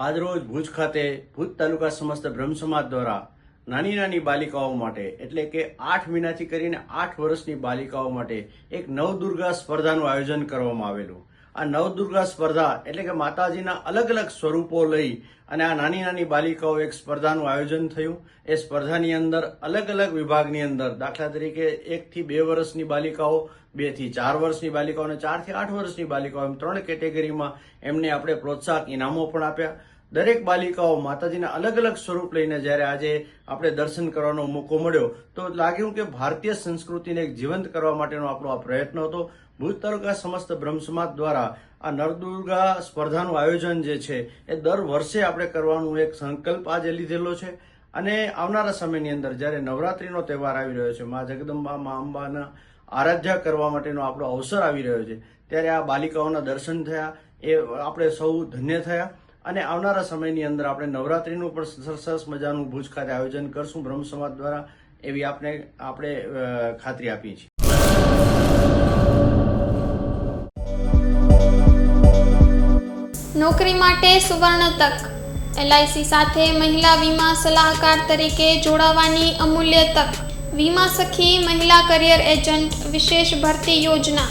આજરોજ ભુજ ખાતે ભુજ તાલુકા સમસ્ત બ્રહ્મ સમાજ દ્વારા નાની નાની બાલિકાઓ માટે, એટલે કે આઠ મહિનાથી કરીને આઠ વર્ષની બાલિકાઓ માટે એક નવદુર્ગા સ્પર્ધાનું આયોજન કરવામાં આવેલું. આ નવદુર્ગા સ્પર્ધા એટલે કે માતાજીના અલગ અલગ સ્વરૂપો લઈ અને આ નાની નાની બાલિકાઓ એક સ્પર્ધાનું આયોજન થયું. એ સ્પર્ધાની અંદર અલગ અલગ વિભાગની અંદર દાખલા તરીકે એકથી બે વર્ષની બાલિકાઓ બેથી ચાર વર્ષની બાલિકાઓ અને ચારથી આઠ વર્ષની બાલિકાઓ એમ ત્રણ કેટેગરીમાં એમને આપણે પ્રોત્સાહક ઇનામો પણ આપ્યા. દરેક બાલિકાઓ માતાજીના અલગ અલગ સ્વરૂપ લઈને જ્યારે આજે આપણે દર્શન કરવાનો મોકો મળ્યો, તો લાગ્યું કે ભારતીય સંસ્કૃતિને એક જીવંત કરવા માટેનો આપણો આ પ્રયત્ન હતો. ભુજ તાલુકા સમસ્ત બ્રહ્મ સમાજ દ્વારા આ નવદુર્ગા સ્પર્ધાનું આયોજન જે છે, એ દર વર્ષે આપણે કરવાનું એક સંકલ્પ આજે લીધેલો છે. અને આવનારા સમયની અંદર જ્યારે નવરાત્રિનો તહેવાર આવી રહ્યો છે, મા જગદંબા, મા અંબાના આરાધ્યા કરવા માટેનો આપણો અવસર આવી રહ્યો છે, ત્યારે આ બાલિકાઓના દર્શન થયા, એ આપણે સૌ ધન્ય થયા. અને આવનારા સમયની અંદર આપણે નવરાત્રીનું પણ સરસ મજાનું ભુજ ખાતે આયોજન કરશું બ્રહ્મ સમાજ દ્વારા એવી આપણે આપણે ખાતરી આપીએ છીએ. નોકરી માટે સુવર્ણ તક, એલઆઈસી સાથે મહિલા વીમા સલાહકાર તરીકે જોડાવાની અમૂલ્ય તક, વીમા સખી મહિલા કરિયર એજન્ટ વિશેષ ભરતી યોજના.